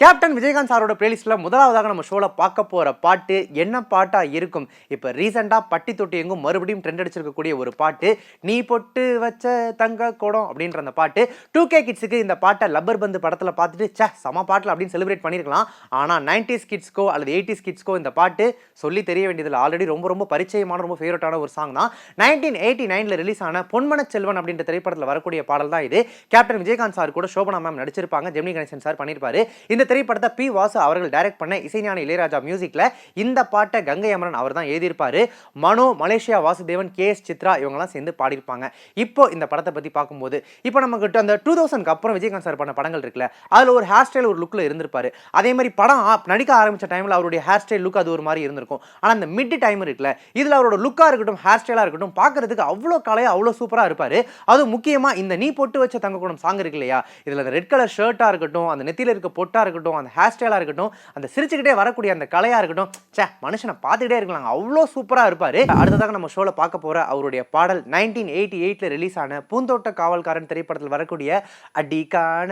Captain Vijayakanth சாரோட பிளேலிஸ்ட்டில் முதலாவதாக நம்ம ஷோவில் பார்க்க போகிற பாட்டு என்ன பாட்டாக இருக்கும்? இப்போ ரீசெண்டாக பட்டி தொட்டி எங்கும் மறுபடியும் ட்ரெண்ட் அடிச்சிருக்கக்கூடிய ஒரு பாட்டு நீ பொட்டு வச்ச தங்க குடம் அப்படின்ற அந்த பாட்டு டூ கே கிட்ஸுக்கு இந்த பாட்டை லப்பர் பந்து படத்தில் பார்த்துட்டு சே சம பாட்டில் அப்படின்னு செலிப்ரேட் பண்ணியிருக்கலாம் ஆனால் நைன்டிஸ் கிட்ஸ்க்கோ அல்லது எயிட்டிஸ் கிட்ஸ்க்கோ இந்த பாட்டு சொல்லி தெரிய வேண்டியதில்லை. ஆல்ரெடி ரொம்ப ரொம்ப பரிச்சயமான ரொம்ப ஃபேவரட்டான ஒரு சாங் தான். நைன்டீன் எயிட்டி நைனில் ரிலீஸ் ஆன பொன்மன செல்வன் அப்படின்ற திரைப்படத்தில் வரக்கூடிய பாடல் தான் இது. கேப்டன் விஜயகாந்த் சார் கூட சோபனா மேம் நடிச்சிருப்பாங்க. ஜெமினி கணேசன் சார் பண்ணியிருப்பாரு இந்த திரைப்படத்தை பி வாசு அவர்கள் டைரக்ட் பண்ண இசைஞான இளையராஜா மியூசிக்கில் இந்த பாட்டை கங்கை அமரன் அவர் தான் எழுதியிருப்பாரு. Mano Malaysia Vasudevan K S Chithra இவங்கெல்லாம் சேர்ந்து பாடியிருப்பாங்க. இப்போ இந்த படத்தை பற்றி பார்க்கும்போது இப்போ நமக்கு அந்த டூ தௌசண்ட்க்கு அப்புறம் விஜயகாந்த் சார் பண்ண படங்கள் இருக்குல்ல அதில் ஒரு ஹேர் ஸ்டைல் ஒரு லுக்கில் இருந்திருப்பாரு. அதே மாதிரி படம் நடிக்க ஆரம்பித்த டைமில் அவருடைய ஹேர் ஸ்டைல் லுக் அது ஒரு மாதிரி இருந்திருக்கும். ஆனால் அந்த மிட் டைம் இருக்குல்ல இதில் அவரோட லுக்காக இருக்கட்டும் ஹேர் ஸ்டைலாக இருக்கட்டும் பார்க்குறதுக்கு அவ்வளோ கலையாக அவ்வளோ சூப்பராக இருப்பார். அதுவும் முக்கியமாக இந்த நீ பொட்டு வச்ச தங்கக்கூடம் சாங் இருக்கு இல்லையா இதில் அந்த ரெட் கலர் ஷர்ட்டாக இருக்கட்டும் அந்த நெத்தியில் இருக்க பொட்டாக இருக்கட்டும் இருக்கட்டும் அந்த ஹேர் ஸ்டைலாக இருக்கட்டும் அந்த சிரிச்சுக்கிட்டே வரக்கூடிய அந்த கலையாக இருக்கட்டும் ச்சே மனுஷனை பார்த்துக்கிட்டே இருக்கலாம். அவ்வளோ சூப்பராக இருப்பார். அடுத்ததாக நம்ம ஷோவில் பார்க்க போகிற அவருடைய பாடல் நைன்டீன் எயிட்டி எயிட்டில் ரிலீஸ் ஆன பூந்தோட்ட காவல்காரன் திரைப்படத்தில் வரக்கூடிய அடிக்கான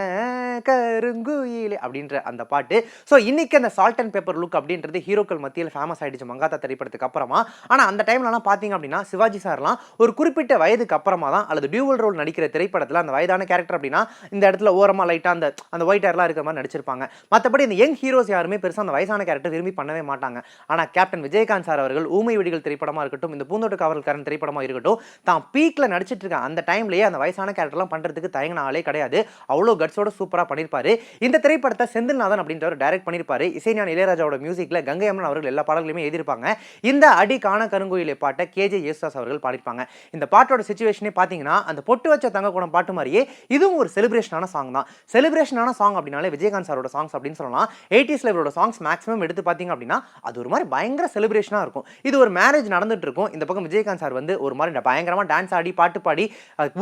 கருங்குயிலே அப்படின்ற அந்த பாட்டு. ஸோ இன்னைக்கு அந்த சால்ட் அண்ட் பேப்பர் லுக் அப்படின்றது ஹீரோக்கள் மத்தியில் ஃபேமஸ் ஆகிடுச்சு மங்காத்தா திரைப்படத்துக்கு அப்புறமா. ஆனால் அந்த டைம்லலாம் பார்த்தீங்க அப்படின்னா சிவாஜி சார்லாம் ஒரு குறிப்பிட்ட வயதுக்கு அப்புறமா தான் அல்லது டியூவல் ரோல் நடிக்கிற திரைப்படத்தில் அந்த வயதான கேரக்டர் அப்படின்னா இந்த இடத்துல ஓரமாக லைட்டாக அந்த அந்த ஒயிட் ஹேர்லாம் இருக்கிற மாதிரி நடிச்சிருப்பாங்க. மற்றபடி இந்த யங் ஹீரோஸ் யாருமே பெருசாக அந்த வயசான கேரக்டர் விரும்பி பண்ணவே மாட்டாங்க. ஆனால் கேப்டன் விஜயகாந்த் சார் அவர்கள் ஊமை வெடிகள் திரைப்படமாக இருக்கட்டும் இந்த பூந்தோட்ட காவல்காரன் திரைப்படமாக இருக்கட்டும் தான் பீக்கில் நடிச்சிட்டு இருக்க அந்த டைம்லேயே அந்த வயசான கேரக்டர்லாம் பண்ணுறதுக்கு தயங்கின ஆளே கிடையாது. அவ்வளோ கட்ஸோட சூப்பராக பண்ணியிருப்பாரு இந்த திரைப்படத்தை செந்தில்நாதன் அப்படின்றவர் டைரக்ட் பண்ணியிருப்பாரு இசைஞான இளையராஜாவோட மியூசிக்கில் கங்கை அம்மன் அவர்கள் எல்லா பாடல்களையுமே எழுதியிருப்பாங்க. இந்த அடி காண கருங்கோயிலை பாட்டை கேஜே யேசுதாஸ் அவர்கள் பாடியிருப்பாங்க. இந்த பாட்டோட சுச்சுவேஷனே பார்த்தீங்கன்னா அந்த பொட்டு வச்ச தங்கக்கூடம் பாட்டு மாதிரியே இதுவும் ஒரு செலிப்ரேஷனான சாங் தான். செலிப்ரேஷனான சாங் அப்படின்னாலே விஜயகாந்த் சாரோட சாங்ஸ் அப்படின்னு சொல்லலாம். எயிட்டிஸில் இவரோட சாங்ஸ் மேக்ஸிமம் எடுத்து பார்த்தீங்க அப்படின்னா அது ஒரு மாதிரி பயங்கர செலிப்ரேஷனாக இருக்கும். இது ஒரு மேரேஜ் நடந்துட்டு இருக்கும். இந்த பக்கம் விஜயகாந்த் சார் வந்து ஒரு மாதிரி பயங்கரமாக டான்ஸ் ஆடி பாட்டு பாடி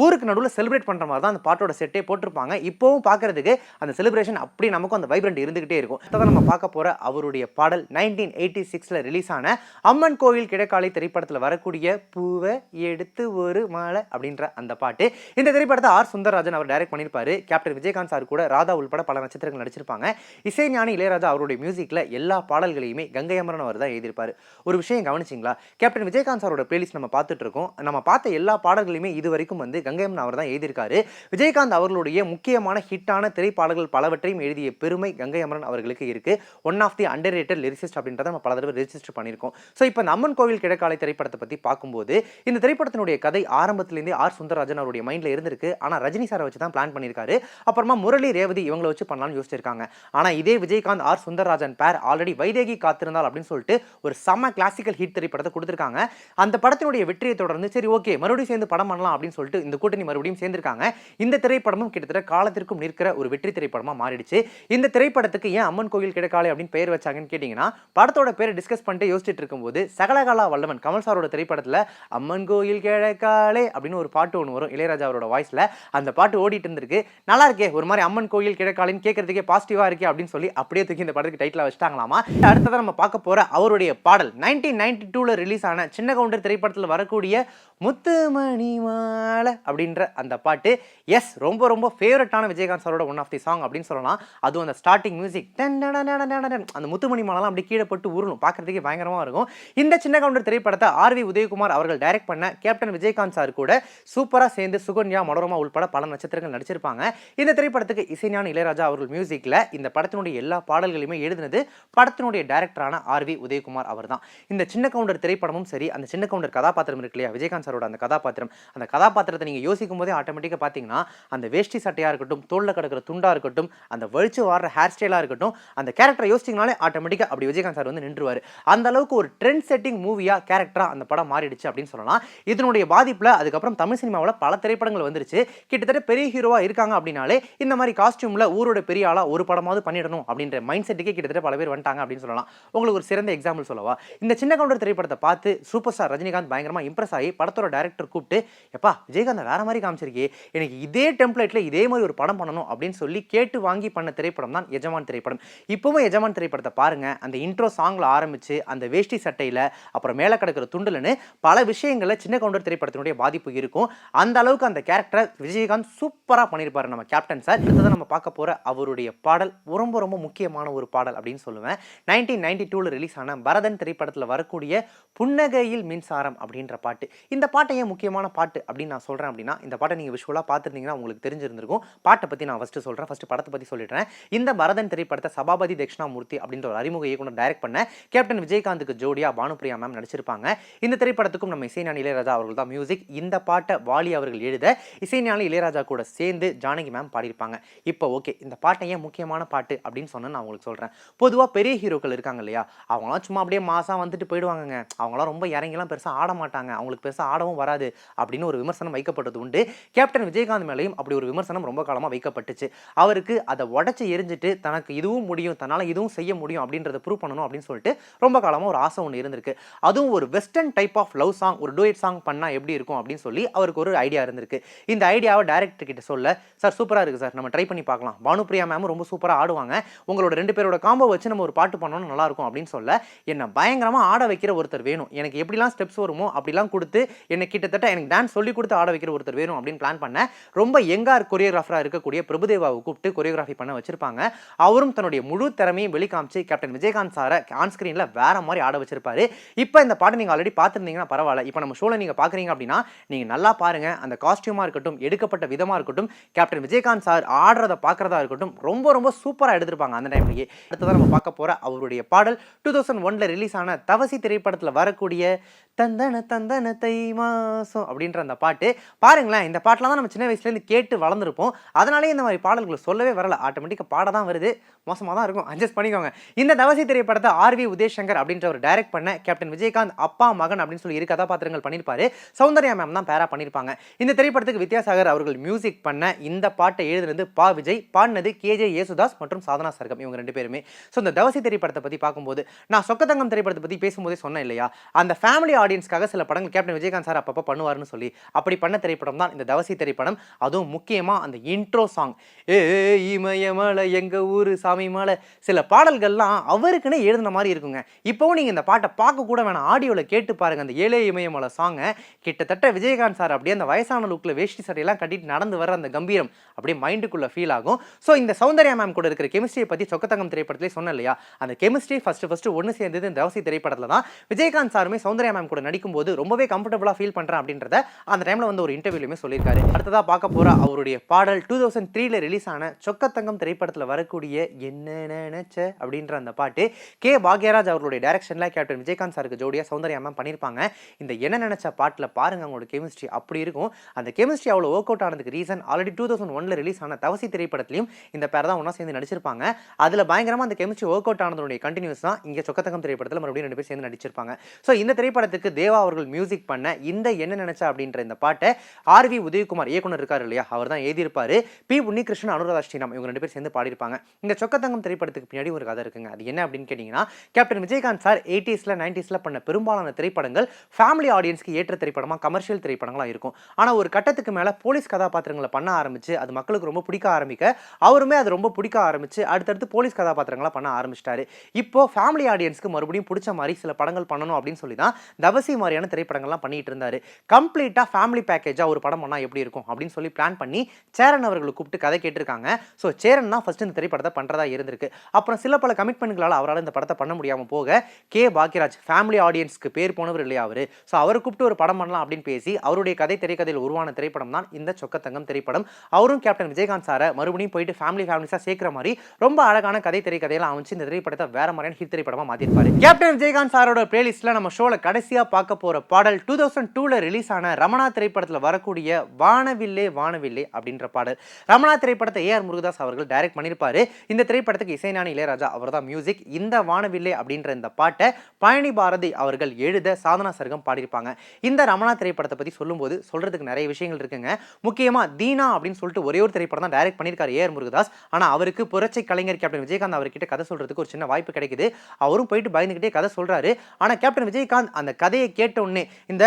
ஊருக்கு நடுவில் செலிப்ரேட் பண்ணுற மாதிரி தான் அந்த பாட்டோட செட்டே போட்டிருப்பாங்க. இப்போவும் பார்க்கறதுக்கு அந்த செலிப்ரேஷன் அப்படி நமக்கும் அந்த வைப்ரண்ட் இருந்துகிட்டே இருக்கும். அதான் நம்ம பார்க்க போகிற அவருடைய பாடல் நைன்டீன் எயிட்டி சிக்ஸில் ரிலீஸ் ஆன அம்மன் கோவில் கிடைக்காலை திரைப்படத்தில் வரக்கூடிய பூவை எடுத்து ஒரு மாலை அப்படின்ற அந்த பாட்டு. இந்த திரைப்படத்தை ஆர் சுந்தரராஜன் அவர் டைரக்ட் பண்ணியிருப்பாரு கேப்டன் விஜயகாந்த் சார் கூட ராதா உள்பட பல நட்சத்திரங்கள் நடிச்சிருப்பாங்க. இசைஞானி இளையராஜா அவருடைய மியூசிக்கில் எல்லா பாடல்களையுமே கங்கை அமரன் அவர் தான் எழுதியிருப்பார். ஒரு விஷயம் கவனிச்சிங்களா? கேப்டன் விஜயகாந்த் சாரோட பிளேலிஸ்ட் நம்ம பார்த்துட்டு இருக்கோம். நம்ம பார்த்த எல்லா பாடல்களையுமே இது வரைக்கும் வந்து கங்கை அமரன் அவர் தான் எழுதியிருக்காரு. விஜயகாந்த் அவர்களுடைய முக்கியமான ஹிட்டான திரைப்பாடல்கள் பலவற்றையும் எழுதிய பெருமை கங்கை அமரன் அவர்களுக்கு இருக்கு. One of the underrated lyricist அப்படின்றத நம்ம பல தடவை ரெஜிஸ்டர் பண்ணியிருக்கோம். ஸோ இப்போ இந்த அம்மன் கோவில் கிழக்காலை திரைப்படத்தை பற்றி பார்க்கும்போது இந்த திரைப்படத்தினுடைய கதை ஆரம்பத்திலேருந்தே ஆர். சுந்தரராஜன் அவருடைய மைண்டில் இருந்திருக்கு. ஆனால் ரஜினி சாரை வச்சு தான் பிளான் பண்ணியிருக்காரு. அப்புறமா முரளி ரேவதி இவங்களை வச்சு பண்ணலாம்னு யோசிச்சிருக்காங்க. ஆனால் இதே விஜயகாந்த் ஆர் சுந்தரராஜன் பேர் ஆல்ரெடி வைதேகி காத்திருந்தால் அப்படின்னு சொல்லிட்டு ஒரு செம்ம கிளாசிக்கல் ஹிட் திரைப்படத்தை கொடுத்துருக்காங்க. அந்த படத்தினுடைய வெற்றியை தொடர்ந்து சரி ஓகே மறுபடியும் சேர்ந்து படம் பண்ணலாம் அப்படின்னு சொல்லிட்டு இந்த கூட்டணி மறுபடியும் சேர்ந்திருக்காங்க. இந்த திரைப்படமும் கிட்டத்தட்ட காலத்திற்கும் நிற்கிற ஒரு வெற்றி திரைப்படமா மாறிடுச்சு. இந்த திரைப்படத்துக்கு ஏன் அம்மன் கோயில் கிடைக்காலே அப்படின்னு பெயர் வச்சாங்கன்னு கேட்டிங்கன்னா படத்தோட பேரை டிஸ்கஸ் பண்ணிட்டு யோசிச்சுட்டு இருக்கும்போது சகலகலா வல்லவன் கமல் சாரோட திரைப்படத்துல அம்மன் கோயில் கிழக்காலே அப்படின்னு ஒரு பாட்டு ஒன்று வரும் இளையராஜா அவரோட வாய்ஸ்ல அந்த பாட்டு ஓடிட்டு இருந்திருக்கு. நல்லா இருக்கே ஒரு மாதிரி அம்மன் கோயில் கிழக்காலின்னு கேட்கறதுக்கே பாசிட்டிவாக இருக்கே அப்படின்னு சொல்லி அப்படியே தூக்கி இந்த படத்துக்கு டைட்டில் வச்சுட்டாங்களாமா? அடுத்ததான் நம்ம பார்க்க போகிற அவருடைய பாடல் நைன்டீன் நைன்டி டூவில் ரிலீஸ் ஆன சின்ன கவுண்டர் திரைப்படத்தில் வரக்கூடிய முத்துமணி மாலை அப்படின்ற அந்த பாட்டு. எஸ் ரொம்ப ரொம்ப ஃபேவரட்டான விஜயகாந்த் சாரோட ஒன் ஆஃப் தி சாங் அப்படின்னு சொல்லலாம். அதுவும் அந்த ஸ்டார்டிங் மியூசிக் அந்த முத்துமணி மாலைலாம் அப்படி கீழே போட்டு உருணும் பார்க்குறதுக்கே பயங்கரமாக இருக்கும். இந்த சின்ன கவுண்டர் திரைப்படத்தை ஆர் வி உதயகுமார் அவர்கள் டைரக்ட் பண்ண கேப்டன் விஜயகாந்த் சார் கூட சூப்பராக சேர்ந்து சுகன்யா மனோரமா உள்பட பல நட்சத்திரங்கள் நடிச்சிருப்பாங்க. இந்த திரைப்படத்துக்கு இசைஞான இளையராஜா அவர்கள் மியூசிக்கில் இந்த படத்தினுடைய எல்லா பாடல்களையுமே எழுதினது படத்தினுடைய டைரக்டரான ஆர் வி உதயகுமார் அவர் தான் இந்த சின்ன கவுண்டர் திரைப்படமும் சரி அந்த சின்ன கவுண்டர் கதாபாத்திரம் இருக்கு இல்லையா விஜயகாந்த் சாரோட அந்த கதாபாத்திரம் அந்த கதாபாத்திரத்தை நீங்கள் யோசிக்கும் போதே ஆட்டோமேட்டிக்காக பார்த்தீங்கன்னா அந்த வேஷ்டி சட்டையாக இருக்கட்டும் தோளில் கிடக்கிற துண்டாக இருக்கட்டும் அந்த வலிச்சு வாடுற ஹேர் ஸ்டைலாக இருக்கட்டும் அந்த கேரக்டரை யோசிச்சிங்கனாலே ஆட்டோமேட்டிக்காக அப்படி விஜயகாந்த் சார் வந்து நின்றுவார். அந்த அளவுக்கு ஒரு ட்ரெண்ட் செட்டிங் மூவியாக கேரக்டராக அந்த படம் மாறிடுச்சு அப்படின்னு சொல்லலாம். இதனுடைய பாதிப்பில் அதுக்கப்புறம் தமிழ் சினிமாவில் பல திரைப்படங்கள் வந்துருச்சு. கிட்டத்தட்ட பெரிய ஹீரோவாக இருக்காங்க அப்படின்னாலே இந்த மாதிரி காஸ்டியூமில் ஊரோட பெரிய ஆளாக ஒரு படம் படமாவது பண்ணிடணும் அப்படின்ற மைண்ட் செட்டுக்கே கிட்டத்தட்ட பல பேர் வந்துட்டாங்க அப்படின்னு சொல்லலாம். உங்களுக்கு ஒரு சிறந்த எக்ஸாம்பிள் சொல்லவா? இந்த சின்ன கவுண்டர் திரைப்படத்தை பார்த்து சூப்பர் ஸ்டார் ரஜினிகாந்த் பயங்கரமாக இம்ப்ரெஸ் ஆகி படத்தோட டேரக்டர் கூப்பிட்டு எப்பா விஜயகாந்த் வேற மாதிரி காமிச்சிருக்கே எனக்கு இதே டெம்ப்ளேட்டில் இதே மாதிரி ஒரு படம் பண்ணணும் அப்படின்னு சொல்லி கேட்டு வாங்கி பண்ண திரைப்படம் தான் எஜமான் திரைப்படம். இப்போவும் எஜமான் திரைப்படத்தை பாருங்க. அந்த இன்ட்ரோ சாங்ல ஆரம்பிச்சு அந்த வேஷ்டி சட்டையில் அப்புறம் மேலே கிடக்கிற துண்டுலன்னு பல விஷயங்களில் சின்ன கவுண்டர் திரைப்படத்தினுடைய பாதிப்பு இருக்கும். அந்த அளவுக்கு அந்த கேரக்டரை விஜயகாந்த் சூப்பராக பண்ணியிருப்பாரு நம்ம கேப்டன் சார். அடுத்ததான் நம்ம பார்க்க போகிற அவருடைய பாடல் பாடல் ரொம்ப ரொம்ப முக்கியமான ஒரு பாடல் அப்படின்னு சொல்லுவேன். நைன்டீன் நைன்டி டூவில் ரிலீஸ் ஆன பரதன் திரைப்படத்தில் வரக்கூடிய புன்னகையில் மின்சாரம் அப்படின்ற பாட்டு. இந்த பாட்டை ஏன் முக்கியமான பாட்டு அப்படின்னு நான் சொல்கிறேன் அப்படின்னா இந்த பாட்டை நீங்கள் விஷுவலாக பார்த்துருந்தீங்கன்னா உங்களுக்கு தெரிஞ்சிருந்திருக்கும். பாட்டை பற்றி நான் ஃபஸ்ட்டு சொல்கிறேன் ஃபஸ்ட்டு படத்தை பற்றி சொல்லிடுறேன். இந்த பரதன் திரைப்படத்தை சபாபதி தட்சிணாமூர்த்தி அப்படின்ற ஒரு அறிமுக இயக்குனர் டைரக்ட் பண்ண கேப்டன் விஜயகாந்துக்கு ஜோடியாக பானுப்பிரியா மேம் நடிச்சிருப்பாங்க. இந்த திரைப்படத்துக்கும் நம்ம இசைஞானி இளையராஜா அவர்கள் தான் மியூசிக் இந்த பாட்டை வாலி அவர்கள் எழுத இசைஞானி இளையராஜா கூட சேர்ந்து ஜானகி மேம் பாடியிருப்பாங்க. இப்போ ஓகே இந்த பாட்டை ஏன் முக்கியமான பாட்டு அப்படின்னு சொன்னா நான் உங்களுக்கு சொல்கிறேன் பொதுவாக பெரிய ஹீரோக்கள் இருக்காங்க இல்லையா? அவங்களாம் சும்மா அப்படியே மாசா வந்துட்டு போயிடுவாங்கங்க. அவங்களாம் ரொம்ப இறங்கிலாம் பெருசாக ஆட மாட்டாங்க. அவங்களுக்கு பெருசாக ஆடவும் வராது அப்படின்னு ஒரு விமர்சனம் வைக்கப்பட்டது உண்டு. கேப்டன் விஜயகாந்த் மேலேயும் அப்படி ஒரு விமர்சனம் ரொம்ப காலமாக வைக்கப்பட்டுச்சு. அவருக்கு அதை உடச்சி எரிஞ்சிட்டு தனக்கு இதுவும் முடியும் தன்னால் இதுவும் செய்ய முடியும் அப்படின்றத ப்ரூவ் பண்ணணும் அப்படின்னு சொல்லிட்டு ரொம்ப காலமாக ஒரு ஆசை ஒன்று இருந்திருக்கு. அதுவும் ஒரு western type of love song ஒரு டூயட் சாங் பண்ணால் எப்படி இருக்கும் அப்படின்னு சொல்லி அவருக்கு ஒரு ஐடியா இருந்திருக்கு. இந்த ஐடியாவை டேரக்டர் கிட்ட சொல்ல சார் சூப்பராக இருக்குது சார். நம்ம ட்ரை பண்ணி பார்க்கலாம். பானுப்ரியா மேம் ரொம்ப சூப்பராக ஆடுவாங்க. உங்களோட ரெண்டு பேரோட காம்போ வச்சு நம்ம ஒரு பாட்டு பண்ணணும் நல்லா இருக்கும் அப்படின்னு சொல்ல என்னை பயங்கரமாக ஆட வைக்கிற ஒருத்தர் வேணும். எனக்கு எப்படிலாம் ஸ்டெப்ஸ் வருமோ அப்படிலாம் கொடுத்து என்னை கிட்டத்தட்ட எனக்கு டான்ஸ் சொல்லி கொடுத்து ஆட வைக்கிற ஒருத்தர் வேணும் அப்படின்னு பிளான் பண்ண ரொம்ப எங்கார் கொரியோகிராஃபராக இருக்கக்கூடிய பிரபுதேவாவை கூப்பிட்டு கொரியோகிராஃபி பண்ண வச்சிருப்பாங்க. அவரும் தன்னுடைய முழு திறமையும் வெளிக்காமிச்சு கேப்டன் விஜயகாந்த் சாரை ஆன் ஸ்க்ரீனில் வேற மாதிரி ஆட வச்சிருப்பாரு. இப்போ இந்த பாட்டை நீங்கள் ஆல்ரெடி பார்த்துருந்தீங்கன்னா பரவாயில்ல. இப்போ நம்ம ஷோவில் நீங்கள் பார்க்குறீங்க அப்படின்னா நீங்கள் நல்லா பாருங்க. அந்த காஸ்டியூமாக இருக்கட்டும் எடுக்கப்பட்ட விதமாக இருக்கட்டும் கேப்டன் விஜயகாந்த் சார் ஆடுறத பார்க்குறதா இருக்கட்டும் ரொம்ப ரொம்ப சூப்பராக எடுத்திருப்பாங்க அந்த டைம்லேயே அடுத்ததான் நம்ம பார்க்க போகிற அவருடைய பாடல். டூ தௌசண்ட் ஒன்ல ரிலீஸ் ஆன தவசி திரைப்படத்தில் வரக்கூடிய தந்தன தந்தன தை மாசம் அப்படின்ற அந்த பாட்டு. பாருங்களேன் இந்த பாட்டெலாம் தான் நம்ம சின்ன வயசுலேருந்து கேட்டு வளர்ந்துருப்போம். அதனாலே இந்த மாதிரி பாடல்களை சொல்லவே வரல. ஆட்டோமேட்டிக்காக பாட தான் வருது. மோசமாக தான் இருக்கும். அட்ஜஸ்ட் பண்ணிக்கோங்க. இந்த தவசி திரைப்படத்தை ஆர்வி உதயசங்கர் அப்படின்ற ஒரு டைரக்ட் பண்ண கேப்டன் விஜயகாந்த் அப்பா மகன் அப்படின்னு சொல்லி இரு கதாபாத்திரங்கள் பண்ணியிருப்பாரு. சௌந்தர்யா மேம் தான் பேரா பண்ணியிருப்பாங்க. இந்த திரைப்படத்துக்கு வித்யாசாகர் அவர்கள் மியூசிக் பண்ண இந்த பாட்டை எழுதுனது பா விஜய் பாடினது கேஜே யேசுதாஸ் மற்றும் சாதனா சர்கம் இவங்க ரெண்டு பேருமே. ஸோ இந்த தவசி திரைப்படத்தை பற்றி பார்க்கும்போது நான் சொக்கத்தங்கம் திரைப்படத்தை பற்றி பேசும்போதே சொன்னேன் இல்லையா? அந்த ஃபேமிலி ஆடியன்ஸ்க்காக சில படங்கள் கேப்டன் விஜயகாந்த் சார் அப்பப்போ பண்ணுவாருன்னு சொல்லி அப்படி பண்ண திரைப்படம் தான் இந்த தவசி திரைப்படம். அதுவும் முக்கியமாக அந்த இன்ட்ரோ சாங் ஏ இமயமலை எங்கள் ஊர் சாமி மலை சில பாடல்கள்லாம் அவருக்குன்னு எழுதின மாதிரி இருக்குங்க. இப்போவும் நீங்கள் இந்த பாட்டை பார்க்க கூட வேணாம். ஆடியோவில் கேட்டு பாருங்கள் அந்த ஏழே இமயமலை சாங்கை கிட்டத்தட்ட விஜயகாந்த் சார் அப்படியே அந்த வயசான லுக்கில் வேஷ்டி சட்டையெல்லாம் கட்டிட்டு நடந்து வர அந்த கம்பீரம் அப்படியே மைண்டுக்குள்ளே ஃபீல் ஆகும். ஸோ இந்த சௌந்தர்யா மேம் கூட இருக்கிற கெமிஸ்ட்ரியை பற்றி சொக்கத்தங்கம் திரைப்படத்திலே சொன்னேன் இல்லையா? அந்த கெமிஸ்ட்ரி ஃபஸ்ட்டு ஃபஸ்ட்டு ஒன்று சேர்ந்தது இந்த தவசி திரைப்படத்தில் தான். விஜயகாந்த் சாருமே சௌந்தர்யா மேம் கூட நடிக்கும்போது ரொம்பவே கம்ஃபர்டபுளாக ஃபீல் பண்ணுறேன் அப்படின்றத அந்த டைமில் வந்து ஒரு இன்டர்வியூலையுமே சொல்லியிருக்காரு. அடுத்ததாக பார்க்க போகிற அவருடைய பாடல் டூ தௌசண்ட் த்ரீல ரிலீஸ் ஆன சொக்கத்தங்கம் திரைப்படத்தில் வரக்கூடிய என்ன நினைச்ச அப்படின்ற அந்த பாட்டு கே பாக்யராஜ் அவருடைய டைரக்ஷனில் கேப்டன் விஜயகாந்த் சாருக்கு ஜோடியாக சௌந்தர்யா மேம் பண்ணியிருப்பாங்க. இந்த என்ன நினைச்ச பாட்டில் பாருங்க அவங்களோட கெமிஸ்ட்ரி அப்படி இருக்கும். அந்த கெமிஸ்ட்ரி அவ்வளோ ஒர்க் அவுட் ஆனதுக்கு ரீசன் ஆல்ரெடி டூ தௌசண்ட் ஒன்ல ரிலீஸ் ஆன தவசி திரைப்படத்திலையும் இந்த பேர் தான் ஒன்றா சேர்ந்து நடிச்சிருப்பாங்க. அதில் பயங்கரமாக அந்த கெமிஸ்ட்ரி ஒர்க் அவுட் ஆனதுடைய கண்டினியூஸ் தான் இங்கே சொக்கத்தங்கம் திரைப்படத்தில் மறுபடியும் ரெண்டு பேர் சேர்ந்து நடிச்சிருப்பாங்க. ஸோ இந்த திரைப்படத்துக்கு தேவா அவர்கள் மியூசிக் பண்ண இந்த என்ன நினைச்சா அப்படின்ற இந்த பாட்டை ஆர் வி உதயகுமார் இயக்குனர் இருக்காரு இல்லையா? அவர் தான் எழுதியிருப்பாரு. பி உன்னிகிருஷ்ணன் அனுராதா ஸ்ரீராம் இவங்க ரெண்டு பேர் சேர்ந்து பாடியிருப்பாங்க. இந்த சொக்கத்தங்கம் திரைப்படத்துக்கு பின்னாடி ஒரு கதை இருக்குங்க. அது என்ன அப்படின்னு கேட்டிங்கன்னா கேப்டன் விஜயகாந்த் சார் எயிட்டிஸில் நைன்டிஸில் பண்ண பெரும்பாலான திரைப்படங்கள் ஃபேமிலி ஆடியன்ஸ்க்கு ஏற்ற திரைப்படமாக கமர்ஷியல் திரைப்படங்களாக இருக்கும். ஆனால் ஒரு கட்டத்துக்கு மேலே போலீஸ் கதாபாத்திரங்களை பண்ண ஆரம்பிச்சு அது மக்களுக்கு ரொம்ப பிடிக்க ஆரம்பிக்க அவருமே அது ரொம்ப பிடிக்க ஆரம்பிச்சு அடுத்தடுத்து போலீஸ் கதாபாத்திரங்களை பண்ண ஆரம்பிச்சிட்டாரு. இப்போ ஃபேமிலி ஆடியன்ஸ்க்கு மறுபடியும் பிடிச்ச மாதிரி சில படங்கள் பண்ணணும் அப்படின்னு சொல்லி தான் தவசி மாதிரியான திரைப்படங்கள்லாம் பண்ணிட்டு இருந்தார் கம்ப்ளீட்டாக ஃபேமிலி பேக்கேஜாக ஒரு படம் பண்ணால் எப்படி இருக்கும் அப்படின்னு சொல்லி பிளான் பண்ணி சேரன் அவர்களை கூப்பிட்டு கதை கேட்டிருக்காங்க. ஸோ சேரன் தான் ஃபர்ஸ்ட் இந்த திரைப்படத்தை பண்ணுறதா இருந்திருக்கு. அப்புறம் சில பல கமிட்மெண்ட்களால் அவரால் இந்த படத்தை பண்ண முடியாமல் போக கே பாக்யராஜ் ஃபேமிலி ஆடியன்ஸ்க்கு பேர் போனவர் இல்லையா அவர்? ஸோ அவரை கூப்பிட்டு ஒரு படம் பண்ணலாம் அப்படின்னு பேசி அவருடைய கதை திரைக்கதையில் உருவான திரைப்படம் தான் இந்த சொக்கத்தங்கம் திரைப்படம். அவரும் கேப்டன் விஜயகாந்த் சாரை மறுபடியும் போயிட்டு ஃபேமிலி ஃபேமிலிஸாக சேர்க்குற மாதிரி ரொம்ப அழகான கதை திரைக்கதையெல்லாம் அமைச்சு இந்த திரைப்படத்தை வேற மாதிரியான ஹிட் திரைப்படமாக மாற்றிருப்பாரு கேப்டன் விஜயகாந்த் சாரோட பிளேலிஸ்ட்டில் நம்ம ஷோவில் கடைசியாக பார்க்க போகிற பாடல் டூ தௌசண்ட் டூவில் ரிலீஸ் ஆன ரமணா திரைப்படத்தில் வரக்கூடிய வானவில்லே வானவில்லே அப்படின்ற பாடல். ரமணா திரைப்படத்தை ஏஆர் முருகதாஸ் அவர்கள் டைரக்ட் பண்ணியிருப்பாரு இந்த திரைப்படத்துக்கு இசைஞானி இளையராஜா அவர் தான் மியூசிக் இந்த வானவில்லே அப்படின்ற இந்த பாட்டை பழனி பாரதி அவர்கள் எழுத சாதனா சர்க்கம் பாடியிருப்பாங்க. இந்த ரமணா திரைப்படத்தை பற்றி சொல்லும்போது சொல்றதுக்கு நிறைய விஷயங்கள் இருக்குங்க. முக்கியமாக தீனா அப்படின்னு சொல்லிட்டு ஒரே ஒரு திரைப்படம் தான் டைரக்ட் பண்ணியிருக்காரு ஏஆர் முருகதாஸ். ஆனால் அவருக்கு புரட்சி கலைஞர் கேப்டன் விஜயகாந்த் அவர்கிட்ட கதை சொல்றதுக்கு ஒரு சின்ன வாய்ப்பு கிடைக்குது. அவரும் போயிட்டு பயந்துக்கிட்டே கதை சொல்றாரு. ஆனால் கேப்டன் விஜயகாந்த் அந்த கதை கதையை கேட்ட உடனே இந்த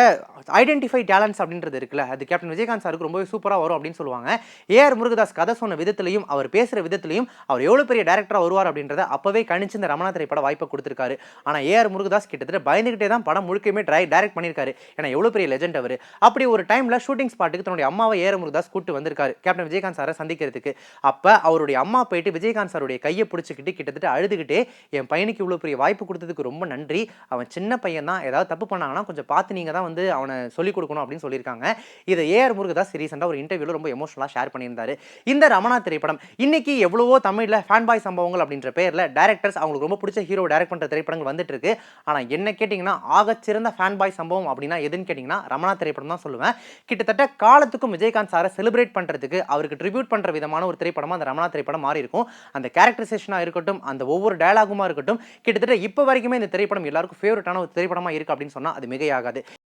ஐடென்டிஃபை டேலண்ட்ஸ் அப்படின்றது இருக்குல்ல அது கேப்டன் விஜயகாந்த் சாருக்கு ரொம்பவே சூப்பராக வரும் அப்படின்னு சொல்லுவாங்க. ஏஆர் முருகதாஸ் கதை சொன்ன விதத்திலையும் அவர் பேசுகிற விதத்திலையும் அவர் எவ்வளோ பெரிய டேரக்டராக வருவார் அப்படின்றத அப்போவே கணிச்சு இந்த ரமணா திரைப்பட வாய்ப்பை கொடுத்துருக்காரு. ஆனால் ஏஆர் முருகதாஸ் கிட்டத்தட்ட பயந்துகிட்டே தான் படம் முழுக்கமே ட்ரை டேரக்ட் பண்ணியிருக்காரு. ஏன்னா எவ்வளோ பெரிய லெஜெண்ட் அவர். அப்படி ஒரு டைமில் ஷூட்டிங் ஸ்பாட்டுக்கு தன்னுடைய அம்மாவை ஏஆர் முருகதாஸ் கூட்டு வந்திருக்காரு கேப்டன் விஜயகாந்த் சாரை சந்திக்கிறதுக்கு. அப்போ அவருடைய அம்மா போயிட்டு விஜயகாந்த் சாருடைய கையை பிடிச்சிக்கிட்டு கிட்டத்தட்ட அழுதுகிட்டே என் பையனுக்கு இவ்வளோ பெரிய வாய்ப்பு கொடுத்ததுக்கு ரொம்ப நன்றி. அவன் சின்ன பையன் தான். ஏதாவது தப்பு பண்ணாங்கன்னா கொஞ்சம் பார்த்து நீங்கள் தான் வந்து அவனை சொல்லிக் கொடுக்கணும் அப்படின்னு சொல்லியிருக்காங்க. இதை ஏஆர் முருகதாஸ் ரீசெண்டாக ஒரு இன்டர்வியூவில் ரொம்ப எமோஷனலாக ஷேர் பண்ணியிருந்தார். இந்த ரமணா திரைப்படம் இன்னைக்கு எவ்வளவோ தமிழில் ஃபேன் பாய் சம்பவங்கள் அப்படின்ற பேரில் டேரக்டர்ஸ் அவங்களுக்கு ரொம்ப பிடிச்ச ஹீரோ டேரக்ட் பண்ணுற திரைப்படங்கள் வந்துட்டு இருக்கு ஆனால் என்ன கேட்டிங்கன்னா ஆகச்சிறந்த ஃபேன் பாய் சம்பவம் அப்படின்னா எதுன்னு கேட்டிங்கன்னா ரமணா திரைப்படம் தான் சொல்லுவேன். கிட்டத்தட்ட காலத்துக்கும் விஜயகாந்த் சாரை செலிப்ரேட் பண்ணுறதுக்கு அவருக்கு ட்ரிபியூட் பண்ணுற விதமான ஒரு திரைப்படமாக அந்த ரமணா திரைப்படம் மாறி இருக்கும் அந்த கேரக்டரைசேஷனாக இருக்கட்டும் அந்த ஒவ்வொரு டயலாகுமாக இருக்கட்டும் கிட்டத்தட்ட இப்போ வரைக்குமே இந்த திரைப்படம் எல்லாருக்கும் ஃபேவரட்டான ஒரு திரைப்படமாக இருக்குது அப்படின்னு சொன்னால் அது மிகையாகாது.